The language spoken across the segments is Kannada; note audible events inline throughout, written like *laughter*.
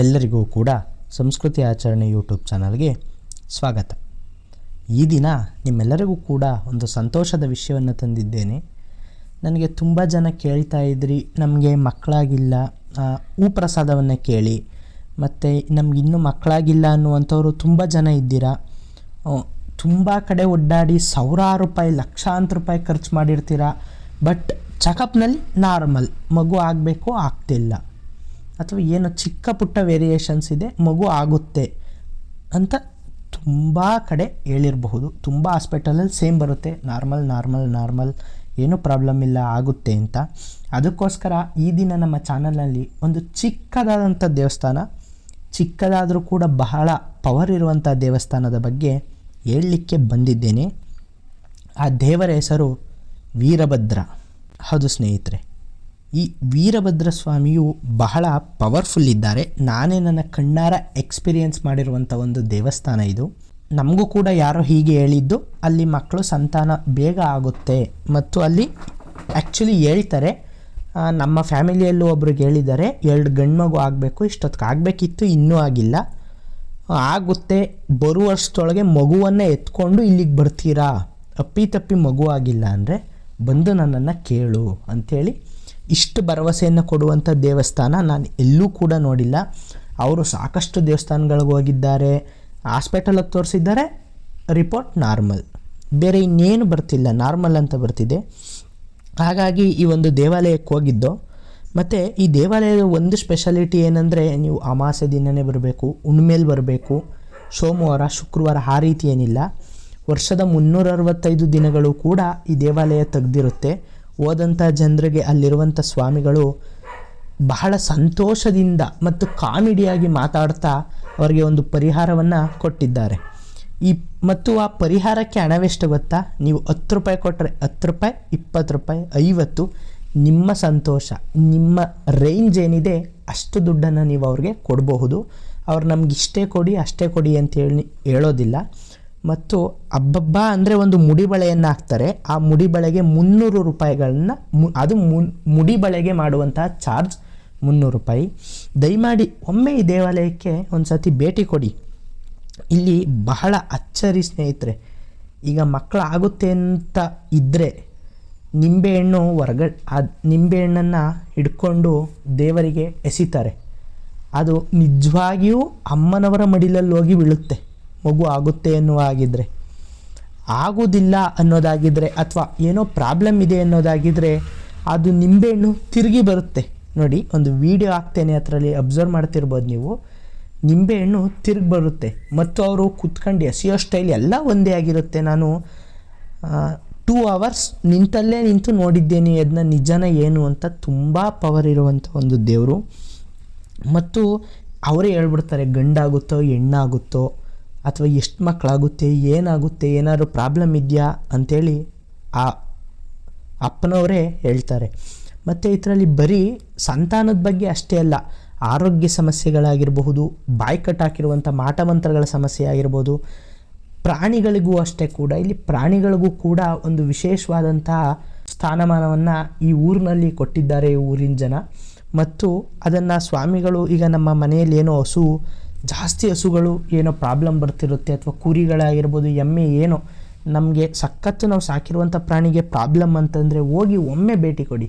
ಎಲ್ಲರಿಗೂ ಕೂಡ ಸಂಸ್ಕೃತಿ ಆಚರಣೆ ಯೂಟ್ಯೂಬ್ ಚಾನಲ್ಗೆ ಸ್ವಾಗತ. ಈ ದಿನ ನಿಮ್ಮೆಲ್ಲರಿಗೂ ಕೂಡ ಒಂದು ಸಂತೋಷದ ವಿಷಯವನ್ನು ತಂದಿದ್ದೇನೆ. ನನಗೆ ತುಂಬ ಜನ ಕೇಳ್ತಾ ಇದ್ರಿ, ನಮಗೆ ಮಕ್ಕಳಾಗಿಲ್ಲ ಹೂ ಪ್ರಸಾದವನ್ನು ಕೇಳಿ, ಮತ್ತು ನಮಗಿನ್ನೂ ಮಕ್ಕಳಾಗಿಲ್ಲ ಅನ್ನುವಂಥವ್ರು ತುಂಬ ಜನ ಇದ್ದೀರಾ? ತುಂಬ ಕಡೆ ಒಡ್ಡಾಡಿ ಸಾವಿರಾರು ರೂಪಾಯಿ, ಲಕ್ಷಾಂತರ ರೂಪಾಯಿ ಖರ್ಚು ಮಾಡಿರ್ತೀರ? ಬಟ್ ಚೆಕಪ್ನಲ್ಲಿ ನಾರ್ಮಲ್, ಮಗು ಆಗಬೇಕು ಆಗ್ತಿಲ್ಲ. ಅಥವಾ ಏನೋ ಚಿಕ್ಕ ಪುಟ್ಟ ವೇರಿಯೇಷನ್ಸ್ ಇದೆ, ಮಗು ಆಗುತ್ತೆ ಅಂತ ತುಂಬ ಕಡೆ ಹೇಳಿರಬಹುದು. ತುಂಬ ಹಾಸ್ಪಿಟಲಲ್ಲಿ ಸೇಮ್ ಬರುತ್ತೆ. ನಾರ್ಮಲ್ ನಾರ್ಮಲ್ ನಾರ್ಮಲ್ ಏನೂ ಪ್ರಾಬ್ಲಮ್ ಇಲ್ಲ, ಆಗುತ್ತೆ ಅಂತ. ಅದಕ್ಕೋಸ್ಕರ ಈ ದಿನ ನಮ್ಮ ಚಾನಲ್ನಲ್ಲಿ ಒಂದು ಚಿಕ್ಕದಾದಂಥ ದೇವಸ್ಥಾನ, ಚಿಕ್ಕದಾದರೂ ಕೂಡ ಬಹಳ ಪವರ್ ಇರುವಂಥ ದೇವಸ್ಥಾನದ ಬಗ್ಗೆ ಹೇಳಲಿಕ್ಕೆ ಬಂದಿದ್ದೇನೆ. ಆ ದೇವರ ಹೆಸರು ವೀರಭದ್ರ. ಹೌದು ಸ್ನೇಹಿತರೆ ಈ ವೀರಭದ್ರ ಸ್ವಾಮಿಯು ಬಹಳ ಪವರ್ಫುಲ್ ಇದ್ದಾರೆ. ನಾನೇ ನನ್ನ ಕಣ್ಣಾರ ಎಕ್ಸ್ಪೀರಿಯೆನ್ಸ್ ಮಾಡಿರುವಂಥ ಒಂದು ದೇವಸ್ಥಾನ ಇದು. ನಮಗೂ ಕೂಡ ಯಾರೋ ಹೀಗೆ ಹೇಳಿದ್ದು, ಅಲ್ಲಿ ಮಕ್ಕಳು ಸಂತಾನ ಬೇಗ ಆಗುತ್ತೆ ಮತ್ತು ಅಲ್ಲಿ ಆ್ಯಕ್ಚುಲಿ ಹೇಳ್ತಾರೆ ನಮ್ಮ ಫ್ಯಾಮಿಲಿಯಲ್ಲೂ ಒಬ್ರಿಗೆ ಹೇಳಿದ್ದಾರೆ, ಎರಡು ಗಂಡು ಮಗು ಆಗಬೇಕು ಇಷ್ಟೊತ್ತಿಗೆ ಆಗಬೇಕಿತ್ತು, ಇನ್ನೂ ಆಗಿಲ್ಲ. ಆಗುತ್ತೆ ಬರುವ ವರ್ಷದೊಳಗೆ ಮಗುವನ್ನು ಎತ್ಕೊಂಡು ಇಲ್ಲಿಗೆ ಬರ್ತೀರಾ? ಅಪ್ಪಿ ತಪ್ಪಿ ಮಗು ಆಗಿಲ್ಲ ಅಂದರೆ ಬಂದು ನನ್ನನ್ನು ಕೇಳು ಅಂಥೇಳಿ ಇಷ್ಟು ಭರವಸೆಯನ್ನು ಕೊಡುವಂಥ ದೇವಸ್ಥಾನ ನಾನು ಎಲ್ಲೂ ಕೂಡ ನೋಡಿಲ್ಲ. ಅವರು ಸಾಕಷ್ಟು ದೇವಸ್ಥಾನಗಳಿಗೆ ಹೋಗಿದ್ದಾರೆ ಹಾಸ್ಪಿಟಲಲ್ಲಿ ತೋರಿಸಿದ್ದಾರೆ, ರಿಪೋರ್ಟ್ ನಾರ್ಮಲ್. ಬೇರೆ ಇನ್ನೇನು ಬರ್ತಿಲ್ಲ, ನಾರ್ಮಲ್ ಅಂತ ಬರ್ತಿದೆ. ಹಾಗಾಗಿ ಈ ಒಂದು ದೇವಾಲಯಕ್ಕೆ ಹೋಗಿದ್ದು. ಮತ್ತು ಈ ದೇವಾಲಯದ ಒಂದು ಸ್ಪೆಷಾಲಿಟಿ ಏನಂದರೆ ನೀವು ಅಮಾಸೆ ದಿನವೇ ಬರಬೇಕು ಉಣ್ಮೇಲೆ ಬರಬೇಕು, ಸೋಮವಾರ, ಶುಕ್ರವಾರ ಆ ರೀತಿ ಏನಿಲ್ಲ. ವರ್ಷದ ಮುನ್ನೂರ ಅರವತ್ತೈದು ದಿನಗಳು ಕೂಡ ಈ ದೇವಾಲಯ ತೆಗೆದಿರುತ್ತೆ. ಹೋದಂಥ ಜನರಿಗೆ ಅಲ್ಲಿರುವಂಥ ಸ್ವಾಮಿಗಳು ಬಹಳ ಸಂತೋಷದಿಂದ ಮತ್ತು ಕಾಮಿಡಿಯಾಗಿ ಮಾತಾಡ್ತಾ ಅವರಿಗೆ ಒಂದು ಪರಿಹಾರವನ್ನು ಕೊಟ್ಟಿದ್ದಾರೆ. ಈ ಮತ್ತು ಆ ಪರಿಹಾರಕ್ಕೆ ಹಣವೆಷ್ಟು ಗೊತ್ತಾ? ನೀವು ಹತ್ತು ರೂಪಾಯಿ ಕೊಟ್ಟರೆ ಹತ್ತು ರೂಪಾಯಿ, ಇಪ್ಪತ್ತು ರೂಪಾಯಿ, ಐವತ್ತು, ನಿಮ್ಮ ಸಂತೋಷ, ನಿಮ್ಮ ರೇಂಜ್ ಏನಿದೆ ಅಷ್ಟು ದುಡ್ಡನ್ನು ನೀವು ಅವ್ರಿಗೆ ಕೊಡಬಹುದು. ಅವ್ರು ನಮ್ಗೆ ಇಷ್ಟೇ ಕೊಡಿ, ಅಷ್ಟೇ ಕೊಡಿ ಅಂತ ಹೇಳಿ ಹೇಳೋದಿಲ್ಲ. ಮತ್ತು ಹಬ್ಬಬ್ಬ ಅಂದರೆ ಒಂದು ಮುಡಿಬಳೆಯನ್ನು ಹಾಕ್ತಾರೆ. ಆ ಮುಡಿಬಳೆಗೆ ಮುನ್ನೂರು ರೂಪಾಯಿಗಳನ್ನ ಮು, ಅದು ಮುಡಿಬಳೆಗೆ ಮಾಡುವಂತಹ ಚಾರ್ಜ್ ಮುನ್ನೂರು ರೂಪಾಯಿ. ದಯಮಾಡಿ ಒಮ್ಮೆ ಈ ದೇವಾಲಯಕ್ಕೆ ಒಂದು ಸತಿ ಭೇಟಿ ಕೊಡಿ. ಇಲ್ಲಿ ಬಹಳ ಅಚ್ಚರಿ ಸ್ನೇಹಿತರೆ, ಈಗ ಮಕ್ಕಳು ಆಗುತ್ತೆ ಅಂತ ಇದ್ದರೆ ನಿಂಬೆಹಣ್ಣು ಹೊರಗ ಅದು ನಿಂಬೆಹಣ್ಣನ್ನು ಹಿಡ್ಕೊಂಡು ದೇವರಿಗೆ ಎಸಿತಾರೆ. ಅದು ನಿಜವಾಗಿಯೂ ಅಮ್ಮನವರ ಮಡಿಲಲ್ಲಿ ಹೋಗಿ ಬೀಳುತ್ತೆ. ಮಗು ಆಗುತ್ತೆ ಅನ್ನುವ ಆಗಿದ್ದರೆ ಆಗೋದಿಲ್ಲ ಅನ್ನೋದಾಗಿದ್ದರೆ ಅಥವಾ ಏನೋ ಪ್ರಾಬ್ಲಮ್ ಇದೆ ಅನ್ನೋದಾಗಿದ್ದರೆ ಅದು ನಿಂಬೆಹಣ್ಣು ತಿರುಗಿ ಬರುತ್ತೆ. ನೋಡಿ, ಒಂದು ವಿಡಿಯೋ ಹಾಕ್ತೇನೆ ಅದರಲ್ಲಿ ಅಬ್ಸರ್ವ್ ಮಾಡ್ತಿರ್ಬೋದು ನೀವು. ನಿಂಬೆಹಣ್ಣು ತಿರುಗಿ ಬರುತ್ತೆ. ಮತ್ತು ಅವರು ಕುತ್ಕೊಂಡು ಎಸೆಯೋ ಸ್ಟೈಲ್ ಎಲ್ಲ ಒಂದೇ ಆಗಿರುತ್ತೆ. ನಾನು ಟೂ ಅವರ್ಸ್ ನಿಂತಲ್ಲೇ ನಿಂತು ನೋಡಿದ್ದೇನೆ ಅದನ್ನ ನಿಜನ ಏನು ಅಂತ. ತುಂಬ ಪವರ್ ಇರುವಂಥ ಒಂದು ದೇವರು. ಮತ್ತು ಅವರೇ ಹೇಳ್ಬಿಡ್ತಾರೆ, ಗಂಡಾಗುತ್ತೋ, ಹೆಣ್ಣಾಗುತ್ತೋ ಅಥವಾ ಎಷ್ಟು ಮಕ್ಕಳಾಗುತ್ತೆ ಏನಾಗುತ್ತೆ, ಏನಾದರೂ ಪ್ರಾಬ್ಲಮ್ ಇದೆಯಾ ಅಂಥೇಳಿ ಆ ಅಪ್ಪನವರೇ ಹೇಳ್ತಾರೆ. ಮತ್ತು ಇದರಲ್ಲಿ ಬರೀ ಸಂತಾನದ ಬಗ್ಗೆ ಅಷ್ಟೇ ಅಲ್ಲ, ಆರೋಗ್ಯ ಸಮಸ್ಯೆಗಳಾಗಿರಬಹುದು, ಬಾಯಿ ಕಟ್ಟಾಕಿರುವಂಥ ಮಾಟಮಂತ್ರಗಳ ಸಮಸ್ಯೆ ಆಗಿರ್ಬೋದು, ಪ್ರಾಣಿಗಳಿಗೂ ಅಷ್ಟೇ ಕೂಡ, ಇಲ್ಲಿ ಪ್ರಾಣಿಗಳಿಗೂ ಕೂಡ ಒಂದು ವಿಶೇಷವಾದಂತಹ ಸ್ಥಾನಮಾನವನ್ನು ಈ ಊರಿನಲ್ಲಿ ಕೊಟ್ಟಿದ್ದಾರೆ ಈ ಊರಿನ ಜನ. ಮತ್ತು ಅದನ್ನು ಸ್ವಾಮಿಗಳು ಈಗ ನಮ್ಮ ಮನೆಯಲ್ಲಿ ಏನೋ ಹಸು ಜಾಸ್ತಿ ಹಸುಗಳು ಏನೋ ಪ್ರಾಬ್ಲಮ್ ಬರ್ತಿರುತ್ತೆ ಅಥವಾ ಕುರಿಗಳಾಗಿರ್ಬೋದು, ಎಮ್ಮೆ ಏನೋ, ನಮಗೆ ಸಖತ್ತು ನಾವು ಸಾಕಿರುವಂಥ ಪ್ರಾಣಿಗೆ ಪ್ರಾಬ್ಲಮ್ ಅಂತಂದರೆ ಹೋಗಿ ಒಮ್ಮೆ ಭೇಟಿ ಕೊಡಿ.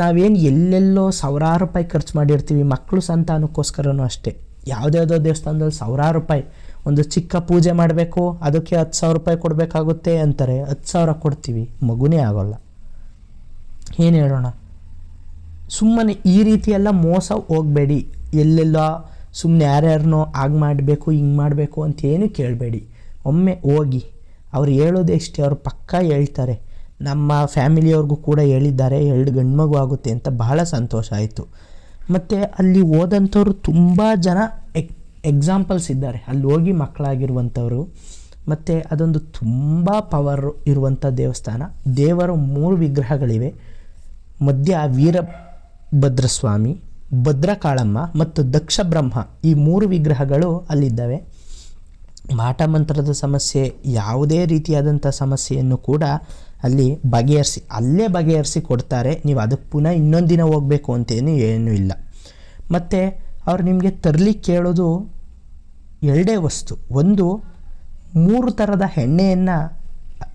ನಾವೇನು ಎಲ್ಲೆಲ್ಲೋ ಸಾವಿರಾರು ರೂಪಾಯಿ ಖರ್ಚು ಮಾಡಿರ್ತೀವಿ ಮಕ್ಕಳು ಸಂತಾನಕ್ಕೋಸ್ಕರನೂ ಅಷ್ಟೇ. ಯಾವುದ್ಯಾವುದೋ ದೇವಸ್ಥಾನದಲ್ಲಿ ಸಾವಿರಾರು ರೂಪಾಯಿ, ಒಂದು ಚಿಕ್ಕ ಪೂಜೆ ಮಾಡಬೇಕು, ಅದಕ್ಕೆ ಹತ್ತು ಸಾವಿರ ರೂಪಾಯಿ ಕೊಡಬೇಕಾಗುತ್ತೆ ಅಂತಾರೆ, ಹತ್ತು ಸಾವಿರ ಕೊಡ್ತೀವಿ, ಮಗುನೇ ಆಗೋಲ್ಲ. ಏನು ಹೇಳೋಣ? ಸುಮ್ಮನೆ ಈ ರೀತಿಯೆಲ್ಲ ಮೋಸ ಹೋಗಬೇಡಿ. ಎಲ್ಲೆಲ್ಲ ಸುಮ್ಮನೆ ಯಾರ್ಯಾರನೋ ಹಾಗೆ ಮಾಡಬೇಕು, ಹಿಂಗೆ ಮಾಡಬೇಕು ಅಂತ ಏನು ಕೇಳಬೇಡಿ. ಒಮ್ಮೆ ಹೋಗಿ, ಅವ್ರು ಹೇಳೋದೆಷ್ಟೇ ಅವ್ರು ಪಕ್ಕಾ ಹೇಳ್ತಾರೆ. ನಮ್ಮ ಫ್ಯಾಮಿಲಿಯವ್ರಿಗೂ ಕೂಡ ಹೇಳಿದ್ದಾರೆ, ಎರಡು ಗಂಡು ಆಗುತ್ತೆ ಅಂತ ಬಹಳ ಸಂತೋಷ ಆಯಿತು. ಮತ್ತು ಅಲ್ಲಿ ಹೋದಂಥವ್ರು ತುಂಬ ಜನ ಎಕ್ ಎಕ್ಸಾಂಪಲ್ಸ್ ಇದ್ದಾರೆ. ಅಲ್ಲಿ ಹೋಗಿ ಮಕ್ಕಳಾಗಿರುವಂಥವ್ರು, ಮತ್ತು ಅದೊಂದು ತುಂಬ ಪವರ್ ಇರುವಂಥ ದೇವಸ್ಥಾನ. ದೇವರ ಮೂರು ವಿಗ್ರಹಗಳಿವೆ. ಮಧ್ಯ ವೀರಭದ್ರಸ್ವಾಮಿ ಭದ್ರಕಾಳಮ್ಮ ಮತ್ತು ದಕ್ಷ ಬ್ರಹ್ಮ ಈ ಮೂರು ವಿಗ್ರಹಗಳು ಅಲ್ಲಿದ್ದಾವೆ. ಮಾಟಮಂತ್ರದ ಸಮಸ್ಯೆ, ಯಾವುದೇ ರೀತಿಯಾದಂಥ ಸಮಸ್ಯೆಯನ್ನು ಕೂಡ ಅಲ್ಲಿ ಬಗೆಹರಿಸಿ, ಅಲ್ಲೇ ಬಗೆಹರಿಸಿ ಕೊಡ್ತಾರೆ. ನೀವು ಅದಕ್ಕೆ ಪುನಃ ಇನ್ನೊಂದು ದಿನ ಹೋಗಬೇಕು ಅಂತೇನು ಏನೂ ಇಲ್ಲ. ಮತ್ತು ಅವ್ರು ನಿಮಗೆ ತರಲಿಕ್ಕೆ ಕೇಳೋದು ಎರಡೇ ವಸ್ತು. ಒಂದು, ಮೂರು ಥರದ ಎಣ್ಣೆಯನ್ನು,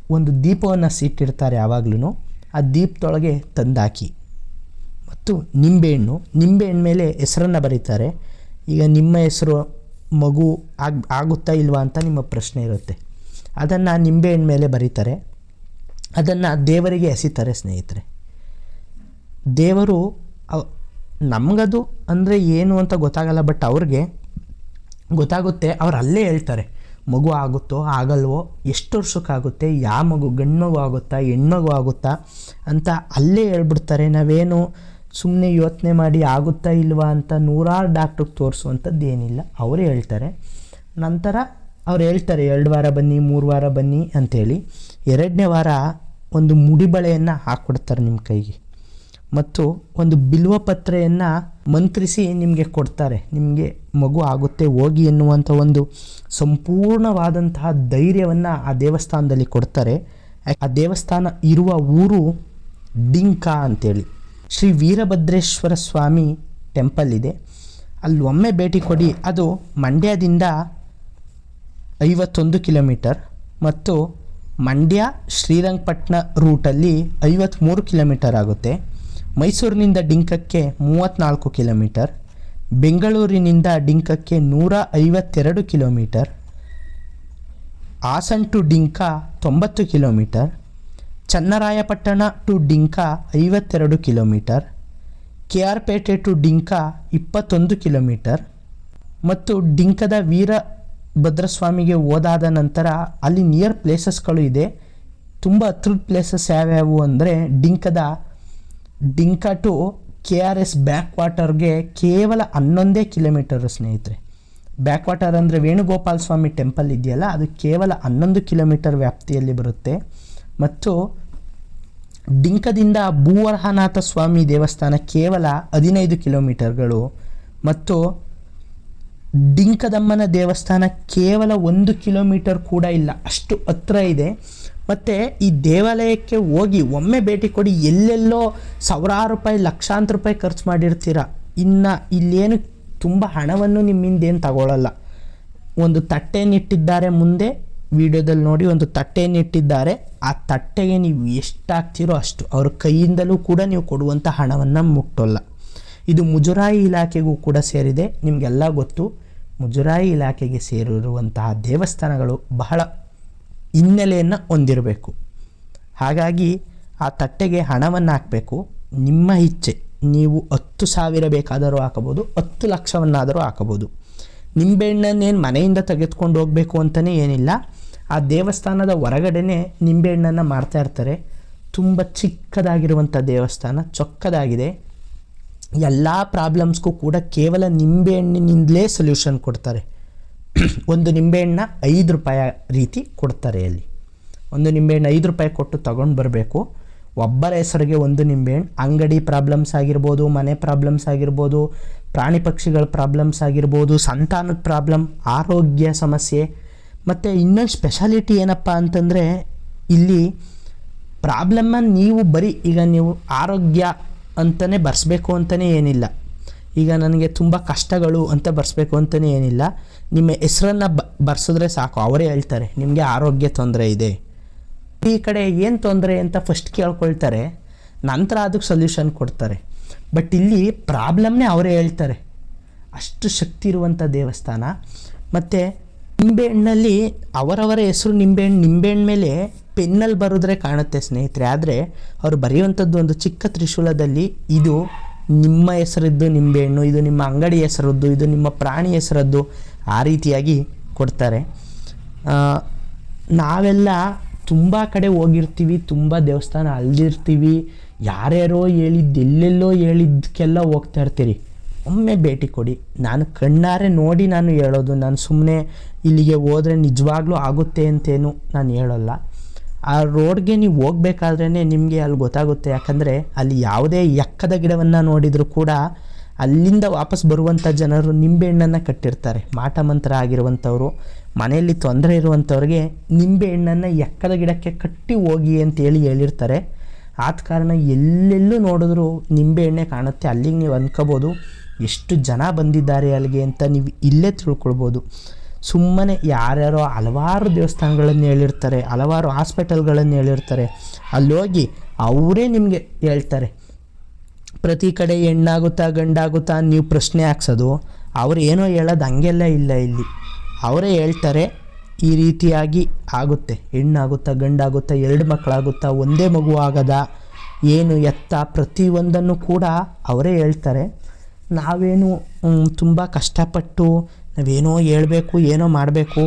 ಒಂದು ದೀಪವನ್ನು ಸಿಟ್ಟಿರ್ತಾರೆ ಯಾವಾಗ್ಲೂ ಆ ದೀಪದೊಳಗೆ ತಂದಾಕಿ. ಮತ್ತು ನಿಂಬೆಹಣ್ಣು ನಿಂಬೆಹಣ್ಣು ಮೇಲೆ ಹೆಸರನ್ನು ಬರೀತಾರೆ. ಈಗ ನಿಮ್ಮ ಹೆಸರು ಮಗು ಆಗ್, ಆಗುತ್ತಾ ಇಲ್ವಾ ಅಂತ ನಿಮ್ಮ ಪ್ರಶ್ನೆ ಇರುತ್ತೆ. ಅದನ್ನು ನಿಂಬೆಹಣ್ಣು ಮೇಲೆ ಬರೀತಾರೆ. ಅದನ್ನು ದೇವರಿಗೆ ಎಸಿತಾರೆ ಸ್ನೇಹಿತರೆ. ದೇವರು ನಮಗದು ಅಂದರೆ ಏನು ಅಂತ ಗೊತ್ತಾಗಲ್ಲ ಬಟ್ ಅವ್ರಿಗೆ ಗೊತ್ತಾಗುತ್ತೆ. ಅವ್ರು ಅಲ್ಲೇ ಹೇಳ್ತಾರೆ. ಮಗು ಆಗುತ್ತೋ, ಆಗಲ್ವೋ, ಎಷ್ಟು ವರ್ಷಕ್ಕಾಗುತ್ತೆ, ಯಾವ ಮಗು ಗಂಡು ಮಗು ಆಗುತ್ತಾ, ಹೆಣ್ಮಗು ಆಗುತ್ತಾ ಅಂತ ಅಲ್ಲೇ ಹೇಳ್ಬಿಡ್ತಾರೆ. ನಾವೇನು ಸುಮ್ಮನೆ ಯೋಚನೆ ಮಾಡಿ ಆಗುತ್ತಾ ಇಲ್ವಾ ಅಂತ ನೂರಾರು ಡಾಕ್ಟ್ರಿಗೆ ತೋರಿಸುವಂಥದ್ದು ಏನಿಲ್ಲ ಅವರು ಹೇಳ್ತಾರೆ. ನಂತರ ಅವ್ರು ಹೇಳ್ತಾರೆ, ಎರಡು ವಾರ ಬನ್ನಿ, ಮೂರು ವಾರ ಬನ್ನಿ ಅಂಥೇಳಿ. ಎರಡನೇ ವಾರ ಒಂದು ಮುಡಿಬಳೆಯನ್ನು ಹಾಕ್ಕೊಡ್ತಾರೆ ನಿಮ್ಮ ಕೈಗೆ. ಮತ್ತು ಒಂದು ಬಿಲ್ವ ಪತ್ರೆಯನ್ನು ಮಂತ್ರಿಸಿ ನಿಮಗೆ ಕೊಡ್ತಾರೆ. ನಿಮಗೆ ಮಗು ಆಗುತ್ತೆ, ಹೋಗಿ ಎನ್ನುವಂಥ ಒಂದು ಸಂಪೂರ್ಣವಾದಂತಹ ಧೈರ್ಯವನ್ನು ಆ ದೇವಸ್ಥಾನದಲ್ಲಿ ಕೊಡ್ತಾರೆ. ಆ ದೇವಸ್ಥಾನ ಇರುವ ಊರು ಡಿಂಕ ಅಂತೇಳಿ ಶ್ರೀ ವೀರಭದ್ರೇಶ್ವರ ಸ್ವಾಮಿ ಟೆಂಪಲ್ ಇದೆ. ಅಲ್ಲಿ ಒಮ್ಮೆ ಭೇಟಿ ಕೊಡಿ. ಅದು ಮಂಡ್ಯದಿಂದ ಐವತ್ತೊಂದು ಕಿಲೋಮೀಟರ್ ಮತ್ತು ಮಂಡ್ಯ ಶ್ರೀರಂಗಪಟ್ಟಣ ರೂಟಲ್ಲಿ ಐವತ್ತ್ಮೂರು ಕಿಲೋಮೀಟರ್ ಆಗುತ್ತೆ. ಮೈಸೂರಿನಿಂದ ಡಿಂಕಕ್ಕೆ ಮೂವತ್ತ್ನಾಲ್ಕು ಕಿಲೋಮೀಟರ್, ಬೆಂಗಳೂರಿನಿಂದ ಡಿಂಕಕ್ಕೆ ನೂರ ಐವತ್ತೆರಡು ಕಿಲೋಮೀಟರ್, ಹಾಸನ್ ಟು ಡಿಂಕ ತೊಂಬತ್ತು ಕಿಲೋಮೀಟರ್ ಚನ್ನರಾಯಪಟ್ಟಣ ಟು ಡಿಂಕ ಐವತ್ತೆರಡು kilometre K R Pete to Dinka ಇಪ್ಪತ್ತೊಂದು ಕಿಲೋಮೀಟರ್ ಮತ್ತು ಡಿಂಕದ ವೀರಭದ್ರಸ್ವಾಮಿಗೆ ಹೋದಾದ ನಂತರ ಅಲ್ಲಿ ನಿಯರ್ ಪ್ಲೇಸಸ್ಗಳು ಇದೆ. ತುಂಬ ಹತ್ರದ ಪ್ಲೇಸಸ್ ಯಾವ್ಯಾವು ಅಂದರೆ ಡಿಂಕದ Dinka to K R S back ವಾಟರ್ಗೆ ಕೇವಲ ಹನ್ನೊಂದೇ ಕಿಲೋಮೀಟರ್ ಸ್ನೇಹಿತರೆ. ಬ್ಯಾಕ್ ವಾಟರ್ ಅಂದರೆ ವೇಣುಗೋಪಾಲ ಸ್ವಾಮಿ ಟೆಂಪಲ್ ಇದೆಯಲ್ಲ, ಅದು ಕೇವಲ ಹನ್ನೊಂದು ಕಿಲೋಮೀಟರ್ ವ್ಯಾಪ್ತಿಯಲ್ಲಿ ಬರುತ್ತೆ. ಮತ್ತು ಡಿಂಕದಿಂದ ಭೂವರ್ಹನಾಥ ಸ್ವಾಮಿ ದೇವಸ್ಥಾನ ಕೇವಲ ಹದಿನೈದು ಕಿಲೋಮೀಟರ್ಗಳು ಮತ್ತು ಡಿಂಕದಮ್ಮನ ದೇವಸ್ಥಾನ ಕೇವಲ ಒಂದು ಕಿಲೋಮೀಟರ್ ಕೂಡ ಇಲ್ಲ, ಅಷ್ಟು ಹತ್ರ ಇದೆ. ಮತ್ತು ಈ ದೇವಾಲಯಕ್ಕೆ ಹೋಗಿ ಒಮ್ಮೆ ಭೇಟಿ ಕೊಡಿ, ಎಲ್ಲೆಲ್ಲೋ ಸಾವಿರಾರು ರೂಪಾಯಿ, ಲಕ್ಷಾಂತರ ರೂಪಾಯಿ ಖರ್ಚು ಮಾಡಿರ್ತೀರ. ಇನ್ನು ಇಲ್ಲೇನು ತುಂಬ ಹಣವನ್ನು ನಿಮ್ಮಿಂದ ಏನು ತಗೊಳ್ಳಲ್ಲ ಒಂದು ತಟ್ಟೆನಿಟ್ಟಿದ್ದಾರೆ ಮುಂದೆ ವಿಡಿಯೋದಲ್ಲಿ ನೋಡಿ ಒಂದು ತಟ್ಟೆಯನ್ನಿಟ್ಟಿದ್ದಾರೆ ಆ ತಟ್ಟೆಗೆ ನೀವು ಎಷ್ಟು ಹಾಕ್ತಿರೋ ಅಷ್ಟು ಅವ್ರ ಕೈಯಿಂದಲೂ ಕೂಡ ನೀವು ಕೊಡುವಂಥ ಹಣವನ್ನು ಮುಟ್ಟೋಲ್ಲ. ಇದು ಮುಜರಾಯಿ ಇಲಾಖೆಗೂ ಕೂಡ ಸೇರಿದೆ. ನಿಮಗೆಲ್ಲ ಗೊತ್ತು, ಮುಜರಾಯಿ ಇಲಾಖೆಗೆ ಸೇರಿರುವಂತಹ ದೇವಸ್ಥಾನಗಳು ಬಹಳ ಹಿನ್ನೆಲೆಯನ್ನು ಹೊಂದಿರಬೇಕು. ಹಾಗಾಗಿ ಆ ತಟ್ಟೆಗೆ ಹಣವನ್ನು ಹಾಕಬೇಕು. ನಿಮ್ಮ ಇಚ್ಛೆ, ನೀವು ಹತ್ತು ಸಾವಿರ ಬೇಕಾದರೂ ಹಾಕಬೋದು ಹತ್ತು ಲಕ್ಷವನ್ನಾದರೂ ಹಾಕಬೋದು ನಿಂಬೆಹಣ್ಣನ್ನೇನು ಮನೆಯಿಂದ ತೆಗೆದುಕೊಂಡು ಹೋಗಬೇಕು ಅಂತಲೇ ಏನಿಲ್ಲ. ಆ ದೇವಸ್ಥಾನದ ಹೊರಗಡೆನೆ ನಿಂಬೆಹಣ್ಣನ್ನು ಮಾರ್ತಾ ಇರ್ತಾರೆ. ತುಂಬ ಚಿಕ್ಕದಾಗಿರುವಂಥ ದೇವಸ್ಥಾನ, ಚೊಕ್ಕದಾಗಿದೆ. ಎಲ್ಲ ಪ್ರಾಬ್ಲಮ್ಸ್ಗೂ ಕೂಡ ಕೇವಲ ನಿಂಬೆಹಣ್ಣಿನಿಂದಲೇ ಸೊಲ್ಯೂಷನ್ ಕೊಡ್ತಾರೆ. *clears throat* ಒಂದು ನಿಂಬೆಹಣ್ಣ ಐದು ರೂಪಾಯಿ ರೀತಿ ಕೊಡ್ತಾರೆ ಅಲ್ಲಿ. ಒಂದು ನಿಂಬೆಹಣ್ಣು ಐದು ರೂಪಾಯಿ ಕೊಟ್ಟು ತಗೊಂಡು ಬರಬೇಕು. ಒಬ್ಬರ ಹೆಸರಿಗೆ ಒಂದು ನಿಂಬೆಹಣ್ಣು, ಅಂಗಡಿ ಪ್ರಾಬ್ಲಮ್ಸ್ ಆಗಿರ್ಬೋದು, ಮನೆ ಪ್ರಾಬ್ಲಮ್ಸ್ ಆಗಿರ್ಬೋದು, ಪ್ರಾಣಿ ಪಕ್ಷಿಗಳ ಪ್ರಾಬ್ಲಮ್ಸ್ ಆಗಿರ್ಬೋದು, ಸಂತಾನದ ಪ್ರಾಬ್ಲಮ್ ಆರೋಗ್ಯ ಸಮಸ್ಯೆ ಮತ್ತು ಇನ್ನೊಂದು ಸ್ಪೆಷಾಲಿಟಿ ಏನಪ್ಪ ಅಂತಂದರೆ ಇಲ್ಲಿ ಪ್ರಾಬ್ಲಮ್ಮನ್ನು ನೀವು ಬರೀ ಈಗ ನೀವು ಆರೋಗ್ಯ ಅಂತಲೇ ಬರೆಸ್ಬೇಕು ಅಂತಲೇ ಏನಿಲ್ಲ. ಈಗ ನನಗೆ ತುಂಬ ಕಷ್ಟಗಳು ಅಂತ ಬರೆಸ್ಬೇಕು ಅಂತಲೇ ಏನಿಲ್ಲ. ನಿಮ್ಮ ಹೆಸರನ್ನು ಬ, ಬರ್ಸಿದ್ರೆ ಸಾಕು, ಅವರೇ ಹೇಳ್ತಾರೆ, ನಿಮಗೆ ಆರೋಗ್ಯ ತೊಂದರೆ ಇದೆ. ಈ ಕಡೆ ಏನು ತೊಂದರೆ ಅಂತ ಫಸ್ಟ್ ಕೇಳ್ಕೊಳ್ತಾರೆ, ನಂತರ ಅದಕ್ಕೆ ಸೊಲ್ಯೂಷನ್ ಕೊಡ್ತಾರೆ. ಬಟ್ ಇಲ್ಲಿ ಪ್ರಾಬ್ಲಮ್ನೇ ಅವರೇ ಹೇಳ್ತಾರೆ. ಅಷ್ಟು ಶಕ್ತಿ ಇರುವಂಥ ದೇವಸ್ಥಾನ. ಮತ್ತು ನಿಂಬೆಹಣ್ಣಲ್ಲಿ ಅವರವರ ಹೆಸರು ನಿಂಬೆಹಣ್ಣು ನಿಂಬೆಹಣ್ಣು ಮೇಲೆ ಪೆನ್ನಲ್ಲಿ ಬರೆದ್ರೆ ಕಾಣುತ್ತೆ ಸ್ನೇಹಿತರೆ. ಆದರೆ ಅವರು ಬರೆಯುವಂಥದ್ದು ಒಂದು ಚಿಕ್ಕ ತ್ರಿಶೂಲದಲ್ಲಿ ಇದು ನಿಮ್ಮ ಹೆಸರಿದ್ದು ನಿಂಬೆಹಣ್ಣು, ಇದು ನಿಮ್ಮ ಅಂಗಡಿ ಹೆಸರದ್ದು, ಇದು ನಿಮ್ಮ ಪ್ರಾಣಿ ಹೆಸರದ್ದು ಆ ರೀತಿಯಾಗಿ ಕೊಡ್ತಾರೆ. ನಾವೆಲ್ಲ ತುಂಬ ಕಡೆ ಹೋಗಿರ್ತೀವಿ, ತುಂಬ ದೇವಸ್ಥಾನ ಅಲ್ದಿರ್ತೀವಿ. ಯಾರ್ಯಾರೋ ಹೇಳಿದ್ದು, ಎಲ್ಲೆಲ್ಲೋ ಹೇಳಿದ್ದಕ್ಕೆಲ್ಲ ಹೋಗ್ತಾ ಇರ್ತೀರಿ. ಒಮ್ಮೆ ಭೇಟಿ ಕೊಡಿ. ನಾನು ಕಣ್ಣಾರೆ ನೋಡಿ ನಾನು ಹೇಳೋದು. ನಾನು ಸುಮ್ಮನೆ ಇಲ್ಲಿಗೆ ಹೋದರೆ ನಿಜವಾಗ್ಲೂ ಆಗುತ್ತೆ ಅಂತೇನು ನಾನು ಹೇಳೋಲ್ಲ. ಆ ರೋಡ್ಗೆ ನೀವು ಹೋಗ್ಬೇಕಾದ್ರೇ ನಿಮಗೆ ಅಲ್ಲಿ ಗೊತ್ತಾಗುತ್ತೆ. ಯಾಕಂದರೆ ಅಲ್ಲಿ ಯಾವುದೇ ಎಕ್ಕದ ಗಿಡವನ್ನು ನೋಡಿದರೂ ಕೂಡ ಅಲ್ಲಿಂದ ವಾಪಸ್ ಬರುವಂಥ ಜನರು ನಿಂಬೆಹಣ್ಣನ್ನು ಕಟ್ಟಿರ್ತಾರೆ. ಮಾಟ ಮಂತ್ರ ಆಗಿರುವಂಥವ್ರು, ಮನೆಯಲ್ಲಿ ತೊಂದರೆ ಇರುವಂಥವ್ರಿಗೆ ನಿಂಬೆಹಣ್ಣನ್ನು ಎಕ್ಕದ ಗಿಡಕ್ಕೆ ಕಟ್ಟಿ ಹೋಗಿ ಅಂತೇಳಿ ಹೇಳಿರ್ತಾರೆ. ಆದ ಕಾರಣ ಎಲ್ಲೆಲ್ಲೂ ನೋಡಿದ್ರು ನಿಂಬೆಹಣ್ಣೆ ಕಾಣುತ್ತೆ. ಅಲ್ಲಿಗೆ ನೀವು ಅಂದ್ಕೋಬೋದು. ಎಷ್ಟು ಜನ ಬಂದಿದ್ದಾರೆ ಅಲ್ಲಿಗೆ ಅಂತ ನೀವು ಇಲ್ಲೇ ತಿಳ್ಕೊಳ್ಬೋದು. ಸುಮ್ಮನೆ ಯಾರ್ಯಾರೋ ಹಲವಾರು ದೇವಸ್ಥಾನಗಳನ್ನು ಹೇಳಿರ್ತಾರೆ, ಹಲವಾರು ಹಾಸ್ಪಿಟಲ್ಗಳನ್ನು ಹೇಳಿರ್ತಾರೆ. ಅಲ್ಲಿ ಹೋಗಿ ಅವರೇ ನಿಮಗೆ ಹೇಳ್ತಾರೆ. ಪ್ರತಿ ಕಡೆ ಹೆಣ್ಣಾಗುತ್ತಾ ಗಂಡಾಗುತ್ತಾ ನೀವು ಪ್ರಶ್ನೆ ಹಾಕ್ಸೋದು, ಅವ್ರು ಏನೋ ಹೇಳೋದು ಹಂಗೆಲ್ಲ ಇಲ್ಲ ಇಲ್ಲಿ. ಅವರೇ ಹೇಳ್ತಾರೆ, ಈ ರೀತಿಯಾಗಿ ಆಗುತ್ತೆ. ಹೆಣ್ಣಾಗುತ್ತಾ ಗಂಡಾಗುತ್ತಾ ಎರಡು ಮಕ್ಕಳಾಗುತ್ತಾ ಒಂದೇ ಮಗು ಆಗದ, ಏನು ಎತ್ತ ಪ್ರತಿಯೊಂದನ್ನು ಕೂಡ ಅವರೇ ಹೇಳ್ತಾರೆ. ನಾವೇನು ತುಂಬ ಕಷ್ಟಪಟ್ಟು ನಾವೇನೋ ಹೇಳಬೇಕು, ಏನೋ ಮಾಡಬೇಕು,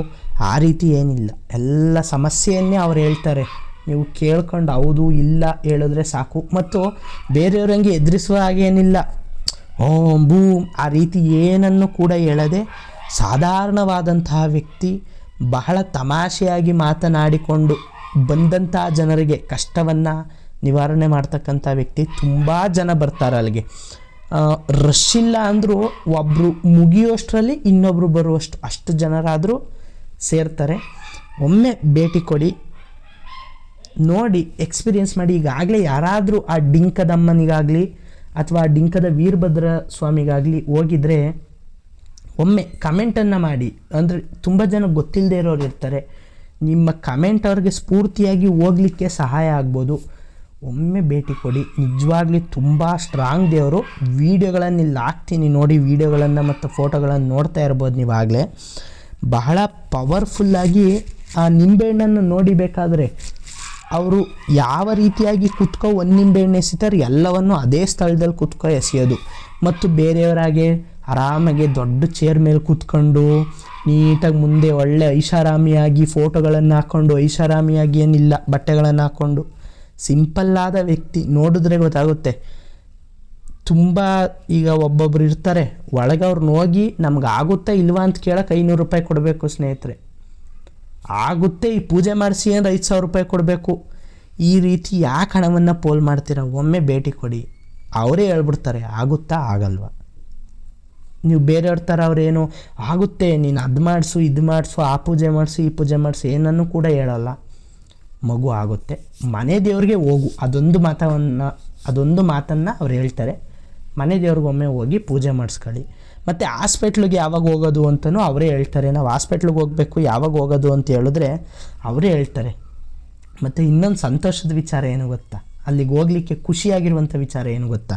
ಆ ರೀತಿ ಏನಿಲ್ಲ. ಎಲ್ಲ ಸಮಸ್ಯೆಯನ್ನೇ ಅವ್ರು ಹೇಳ್ತಾರೆ. ನೀವು ಕೇಳ್ಕೊಂಡು ಹೌದು, ಇಲ್ಲ ಹೇಳಿದ್ರೆ ಸಾಕು. ಮತ್ತು ಬೇರೆಯವ್ರಂಗೆ ಎದುರಿಸುವ ಹಾಗೇನಿಲ್ಲ ಓಂ ಬೂಮ್ ಆ ರೀತಿ ಏನನ್ನು ಕೂಡ ಹೇಳದೆ ಸಾಧಾರಣವಾದಂತಹ ವ್ಯಕ್ತಿ ಬಹಳ ತಮಾಷೆಯಾಗಿ ಮಾತನಾಡಿಕೊಂಡು ಬಂದಂಥ ಜನರಿಗೆ ಕಷ್ಟವನ್ನು ನಿವಾರಣೆ ಮಾಡ್ತಕ್ಕಂಥ ವ್ಯಕ್ತಿ ತುಂಬ ಜನ ಬರ್ತಾರೆ ಅಲ್ಲಿಗೆ. ರಶ್ ಇಲ್ಲ ಅಂದರೂ ಒಬ್ಬರು ಮುಗಿಯೋಷ್ಟರಲ್ಲಿ ಇನ್ನೊಬ್ಬರು ಬರುವಷ್ಟು ಅಷ್ಟು ಜನರಾದರೂ ಸೇರ್ತಾರೆ. ಒಮ್ಮೆ ಭೇಟಿ ಕೊಡಿ. ನೋಡಿ ಎಕ್ಸ್ಪೀರಿಯೆನ್ಸ್ ಮಾಡಿ. ಈಗಾಗಲೇ ಯಾರಾದರೂ ಆ ಡಿಂಕದಮ್ಮನಿಗಾಗಲಿ ಅಥವಾ ಆ ಡಿಂಕದ ವೀರಭದ್ರ ಸ್ವಾಮಿಗಾಗಲಿ ಹೋಗಿದ್ರೆ ಒಮ್ಮೆ ಕಮೆಂಟನ್ನು ಮಾಡಿ. ಅಂದರೆ ತುಂಬ ಜನ ಗೊತ್ತಿಲ್ಲದೆ ಇರೋರು ಇರ್ತಾರೆ ನಿಮ್ಮ ಕಮೆಂಟ್ ಅವ್ರಿಗೆ ಸ್ಫೂರ್ತಿಯಾಗಿ ಹೋಗಲಿಕ್ಕೆ ಸಹಾಯ ಆಗ್ಬೋದು. ಒಮ್ಮೆ ಭೇಟಿ ಕೊಡಿ. ನಿಜವಾಗ್ಲಿ ತುಂಬ ಸ್ಟ್ರಾಂಗ್ ದೇವರು. ವೀಡಿಯೋಗಳನ್ನು ಇಲ್ಲಿ ಹಾಕ್ತೀನಿ ನೋಡಿ ವೀಡಿಯೋಗಳನ್ನು ಮತ್ತು ಫೋಟೋಗಳನ್ನು ನೋಡ್ತಾ ಇರ್ಬೋದು ನೀವಾಗಲೇ. ಬಹಳ ಪವರ್ಫುಲ್ಲಾಗಿ ಆ ನಿಂಬೆಹಣ್ಣನ್ನು ನೋಡಿಬೇಕಾದ್ರೆ ಅವರು ಯಾವ ರೀತಿಯಾಗಿ ಕುತ್ಕೋ ಒಂದು ನಿಂಬೆಹಣ್ಣು ಎಸಿತಾರೆ, ಎಲ್ಲವನ್ನು ಅದೇ ಸ್ಥಳದಲ್ಲಿ ಕುತ್ಕೋ ಎಸೆಯೋದು. ಮತ್ತು ಬೇರೆಯವರಾಗೆ ಆರಾಮಾಗಿ ದೊಡ್ಡ ಚೇರ್ ಮೇಲೆ ಕೂತ್ಕೊಂಡು ನೀಟಾಗಿ ಮುಂದೆ ಒಳ್ಳೆ ಐಷಾರಾಮಿಯಾಗಿ ಫೋಟೋಗಳನ್ನು ಹಾಕ್ಕೊಂಡು ಐಷಾರಾಮಿಯಾಗಿ ಏನಿಲ್ಲ ಬಟ್ಟೆಗಳನ್ನು ಹಾಕ್ಕೊಂಡು ಸಿಂಪಲ್ಲಾದ ವ್ಯಕ್ತಿ ನೋಡಿದ್ರೆ ಗೊತ್ತಾಗುತ್ತೆ. ತುಂಬ ಈಗ ಒಬ್ಬೊಬ್ರು ಇರ್ತಾರೆ. ಒಳಗೆ ಅವ್ರು ಹೋಗಿ ನಮ್ಗೆ ಆಗುತ್ತಾ ಇಲ್ವಾ ಅಂತ ಕೇಳಕ್ಕೆ ಐನೂರು ರೂಪಾಯಿ ಕೊಡಬೇಕು ಸ್ನೇಹಿತರೆ. ಆಗುತ್ತೆ ಈ ಪೂಜೆ ಮಾಡಿಸಿ ಅಂದ್ರೆ ಐದು ಸಾವಿರ ರೂಪಾಯಿ ಕೊಡಬೇಕು. ಈ ರೀತಿ ಯಾಕೆ ಹಣವನ್ನು ಪೋಲ್ ಮಾಡ್ತೀರ? ಒಮ್ಮೆ ಭೇಟಿ ಕೊಡಿ. ಅವರೇ ಹೇಳ್ಬಿಡ್ತಾರೆ, ಆಗುತ್ತಾ, ಆಗಲ್ವಾ? ನೀವು ಬೇರೆಯವ್ರ ಥರ ಅವ್ರೇನು, ಆಗುತ್ತೆ, ನೀನು ಅದು ಮಾಡಿಸು, ಇದು ಮಾಡಿಸು, ಆ ಪೂಜೆ ಮಾಡಿಸು, ಈ ಪೂಜೆ ಮಾಡಿಸು, ಏನನ್ನು ಕೂಡ ಹೇಳಲ್ಲ. ಮಗು ಆಗುತ್ತೆ. ಮನೆ ದೇವ್ರಿಗೆ ಹೋಗು. ಅದೊಂದು ಮಾತವನ್ನು, ಅದೊಂದು ಮಾತನ್ನು ಅವ್ರು ಹೇಳ್ತಾರೆ. ಮನೆ ದೇವ್ರಿಗೆ ಒಮ್ಮೆ ಹೋಗಿ ಪೂಜೆ ಮಾಡಿಸ್ಕೊಳ್ಳಿ. ಮತ್ತು ಹಾಸ್ಪಿಟ್ಲಿಗೆ ಯಾವಾಗ ಹೋಗೋದು ಅಂತಲೂ ಅವರೇ ಹೇಳ್ತಾರೆ. ನಾವು ಹಾಸ್ಪಿಟ್ಲಿಗೆ ಹೋಗಬೇಕು, ಯಾವಾಗ ಹೋಗೋದು ಅಂತ ಹೇಳಿದ್ರೆ ಅವರೇ ಹೇಳ್ತಾರೆ. ಮತ್ತು ಇನ್ನೊಂದು ಸಂತೋಷದ ವಿಚಾರ ಏನು ಗೊತ್ತಾ? ಅಲ್ಲಿಗೆ ಹೋಗಲಿಕ್ಕೆ ಖುಷಿಯಾಗಿರುವಂಥ ವಿಚಾರ ಏನು ಗೊತ್ತಾ?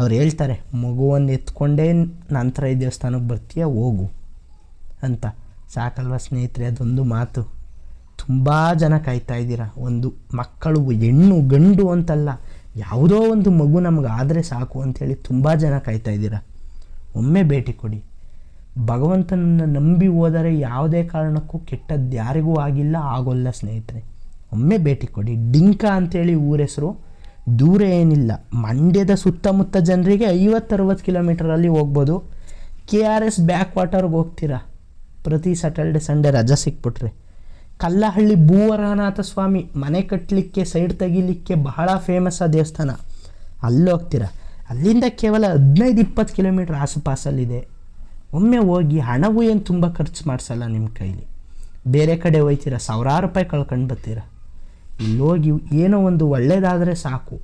ಅವ್ರು ಹೇಳ್ತಾರೆ, ಮಗುವನ್ನು ಎತ್ಕೊಂಡೇ ನಂತರ ಈ ದೇವಸ್ಥಾನಕ್ಕೆ ಬರ್ತೀಯ? ಹೋಗು. ಅಂತ. ಸಾಕಲ್ವ ಸ್ನೇಹಿತರೆ, ಅದೊಂದು ಮಾತು. ತುಂಬ ಜನ ಕಾಯ್ತಾ ಇದ್ದೀರಾ? ಒಂದು ಮಕ್ಕಳು, ಹೆಣ್ಣು, ಗಂಡು ಅಂತಲ್ಲ, ಯಾವುದೋ ಒಂದು ಮಗು ನಮ್ಗೆ ಆದರೆ ಸಾಕು ಅಂಥೇಳಿ ತುಂಬ ಜನ ಕಾಯ್ತಾ ಇದ್ದೀರಾ? ಒಮ್ಮೆ ಭೇಟಿ ಕೊಡಿ. ಭಗವಂತನನ್ನು ನಂಬಿ ಹೋದರೆ ಯಾವುದೇ ಕಾರಣಕ್ಕೂ ಕೆಟ್ಟದ್ದು ಯಾರಿಗೂ ಆಗಿಲ್ಲ, ಆಗೋಲ್ಲ ಸ್ನೇಹಿತರೆ. ಒಮ್ಮೆ ಭೇಟಿ ಕೊಡಿ. ಡಿಂಕ ಅಂಥೇಳಿ ಊರ ಹೆಸರು ದೂರ ಏನಿಲ್ಲ. ಮಂಡ್ಯದ ಸುತ್ತಮುತ್ತ ಜನರಿಗೆ ಐವತ್ತರವತ್ತು ಕಿಲೋಮೀಟರಲ್ಲಿ ಹೋಗ್ಬೋದು. ಕೆ ಆರ್ ಎಸ್ ಬ್ಯಾಕ್ ವಾಟರ್ಗೆ ಹೋಗ್ತೀರಾ? ಪ್ರತಿ ಸ್ಯಾಟರ್ಡೆ ಸಂಡೇ ರಜಾ ಸಿಕ್ಬಿಟ್ರೆ. ಕಲ್ಲಹಳ್ಳಿ ಭೂವರನಾಥ ಸ್ವಾಮಿ ಮನೆ ಕಟ್ಟಲಿಕ್ಕೆ ಸೈಡ್ ತೆಗಿಲಿಕ್ಕೆ ಬಹಳ ಫೇಮಸ್ ಆ ದೇವಸ್ಥಾನ. ಅಲ್ಲಿ ಹೋಗ್ತೀರಾ? ಅಲ್ಲಿಂದ ಕೇವಲ ಹದಿನೈದು, ಇಪ್ಪತ್ತು ಕಿಲೋಮೀಟ್ರ್ ಆಸುಪಾಸಲ್ಲಿದೆ. ಒಮ್ಮೆ ಹೋಗಿ ಹಣವೂ ಏನು ತುಂಬ ಖರ್ಚು ಮಾಡಿಸಲ್ಲ ನಿಮ್ಮ ಕೈಲಿ? ಬೇರೆ ಕಡೆ ಹೋಯ್ತೀರ? ಸಾವಿರಾರು ರೂಪಾಯಿ ಕಳ್ಕೊಂಡು ಬರ್ತೀರ? ಇಲ್ಲಿ ಹೋಗಿ ಏನೋ ಒಂದು ಒಳ್ಳೆಯದಾದರೆ ಸಾಕು.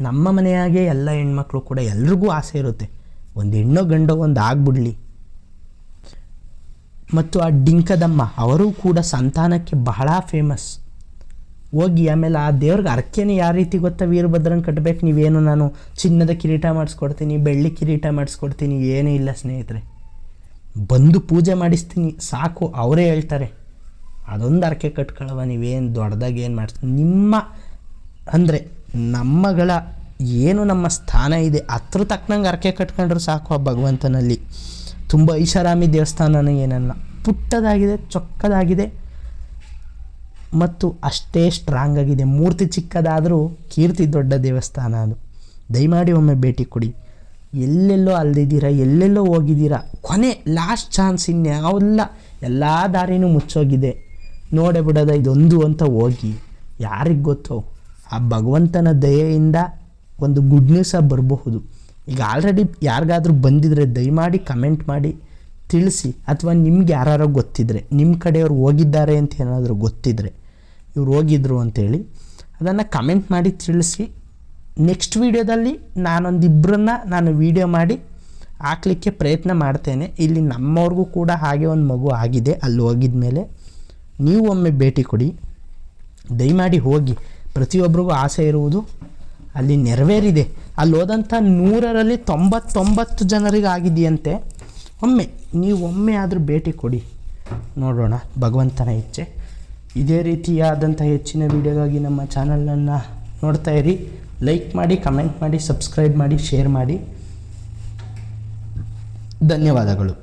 ನಮ್ಮ ಮನೆಯಾಗೆ ಎಲ್ಲ ಹೆಣ್ಮಕ್ಳು ಕೂಡ ಎಲ್ರಿಗೂ ಆಸೆ ಇರುತ್ತೆ. ಒಂದು ಹೆಣ್ಣೋ ಗಂಡೋ ಒಂದು ಆಗ್ಬಿಡ್ಲಿ. ಮತ್ತು ಆ ಡಿಂಕದಮ್ಮ, ಅವರು ಕೂಡ ಸಂತಾನಕ್ಕೆ ಬಹಳ ಫೇಮಸ್ ಹೋಗಿ ಆಮೇಲೆ ಆ ದೇವ್ರಿಗೆ ಅರ್ಕೆನೇ ಯಾವ ರೀತಿ ಗೊತ್ತಾ ವೀರಭದ್ರನ ಕಟ್ಟಬೇಕು ನೀವೇನು ನಾನು ಚಿನ್ನದ ಕಿರೀಟ ಮಾಡಿಸ್ಕೊಡ್ತೀನಿ, ಬೆಳ್ಳಿ ಕಿರೀಟ ಮಾಡಿಸ್ಕೊಡ್ತೀನಿ, ಏನೂ ಇಲ್ಲ ಸ್ನೇಹಿತರೆ. ಬಂದು ಪೂಜೆ ಮಾಡಿಸ್ತೀನಿ, ಸಾಕು, ಅವರೇ ಹೇಳ್ತಾರೆ. ಅದೊಂದು ಅರ್ಕೆ ಕಟ್ಕೊಳ್ಳವ ನೀವೇನು ದೊಡ್ಡದಾಗಿ ಏನು ಮಾಡಿಸ್ತೀನಿ ನಿಮ್ಮ, ಅಂದರೆ ನಮ್ಮಗಳ ಏನು ನಮ್ಮ ಸ್ಥಾನ ಇದೆ ಹತ್ರ ತಕ್ಕನಂಗೆ ಅರ್ಕೆ ಕಟ್ಕೊಂಡ್ರೆ ಸಾಕು ಆ ಭಗವಂತನಲ್ಲಿ. ತುಂಬ ಐಷಾರಾಮಿ ದೇವಸ್ಥಾನನೂ ಏನಲ್ಲ ಪುಟ್ಟದಾಗಿದೆ, ಚೊಕ್ಕದಾಗಿದೆ, ಮತ್ತು ಅಷ್ಟೇ ಸ್ಟ್ರಾಂಗ್ ಆಗಿದೆ. ಮೂರ್ತಿ ಚಿಕ್ಕದಾದರೂ ಕೀರ್ತಿ ದೊಡ್ಡ ದೇವಸ್ಥಾನ ಅದು. ದಯಮಾಡಿ ಒಮ್ಮೆ ಭೇಟಿ ಕೊಡಿ. ಎಲ್ಲೆಲ್ಲೋ ಅಲ್ದಿದ್ದೀರಾ, ಎಲ್ಲೆಲ್ಲೋ ಹೋಗಿದ್ದೀರಾ, ಕೊನೆ ಲಾಸ್ಟ್ ಚಾನ್ಸ್ ಇನ್ಯಾವೆಲ್ಲ ಎಲ್ಲ ದಾರಿನೂ ಮುಚ್ಚೋಗಿದೆ. ನೋಡೇ ಬಿಡೋದ ಇದೊಂದು ಅಂತ ಹೋಗಿ. ಯಾರಿಗೆ ಗೊತ್ತೋ, ಆ ಭಗವಂತನ ದಯೆಯಿಂದ ಒಂದು ಗುಡ್ ನ್ಯೂಸ ಬರಬಹುದು. ಈಗ ಆಲ್ರೆಡಿ ಯಾರಿಗಾದರೂ ಬಂದಿದ್ರೆ ದಯಮಾಡಿ ಕಮೆಂಟ್ ಮಾಡಿ, ತಿಳಿಸಿ. ಅಥವಾ ನಿಮ್ಗೆ ಯಾರು ಗೊತ್ತಿದ್ರೆ ನಿಮ್ಮ ಕಡೆಯವ್ರು ಹೋಗಿದ್ದಾರೆ ಅಂತ ಏನಾದರೂ ಗೊತ್ತಿದ್ರೆ, ಇವ್ರು ಹೋಗಿದ್ರು ಅಂತೇಳಿ ಅದನ್ನು ಕಮೆಂಟ್ ಮಾಡಿ, ತಿಳಿಸಿ. ನೆಕ್ಸ್ಟ್ ವೀಡಿಯೋದಲ್ಲಿ ನಾನೊಂದಿಬ್ಬರನ್ನ ನಾನು ವೀಡಿಯೋ ಮಾಡಿ ಹಾಕ್ಲಿಕ್ಕೆ ಪ್ರಯತ್ನ ಮಾಡ್ತೇನೆ. ಇಲ್ಲಿ ನಮ್ಮವ್ರಿಗೂ ಕೂಡ ಹಾಗೆ ಒಂದು ಮಗು ಆಗಿದೆ, ಅಲ್ಲಿ ಹೋಗಿದ ಮೇಲೆ ನೀವು ಒಮ್ಮೆ ಭೇಟಿ ಕೊಡಿ. ದಯಮಾಡಿ ಹೋಗಿ. ಪ್ರತಿಯೊಬ್ಬರಿಗೂ ಆಸೆ ಇರುವುದು ಅಲ್ಲಿ ನೆರವೇರಿದೆ. ಅಲ್ಲಿ ಹೋದಂಥ ನೂರರಲ್ಲಿ ತೊಂಬತ್ತೊಂಬತ್ತು ಜನರಿಗೆ ಆಗಿದೆಯಂತೆ ಒಮ್ಮೆ, ನೀವು ಒಮ್ಮೆ ಆದರೂ ಭೇಟಿ ಕೊಡಿ. ನೋಡೋಣ, ಭಗವಂತನ ಇಚ್ಛೆ. ಇದೇ ರೀತಿಯಾದಂಥ ಹೆಚ್ಚಿನ ವಿಡಿಯೋಗಾಗಿ ನಮ್ಮ ಚಾನಲನ್ನು ನೋಡ್ತಾ ಇರಿ. ಲೈಕ್ ಮಾಡಿ, ಕಮೆಂಟ್ ಮಾಡಿ, ಸಬ್ಸ್ಕ್ರೈಬ್ ಮಾಡಿ, ಶೇರ್ ಮಾಡಿ. ಧನ್ಯವಾದಗಳು.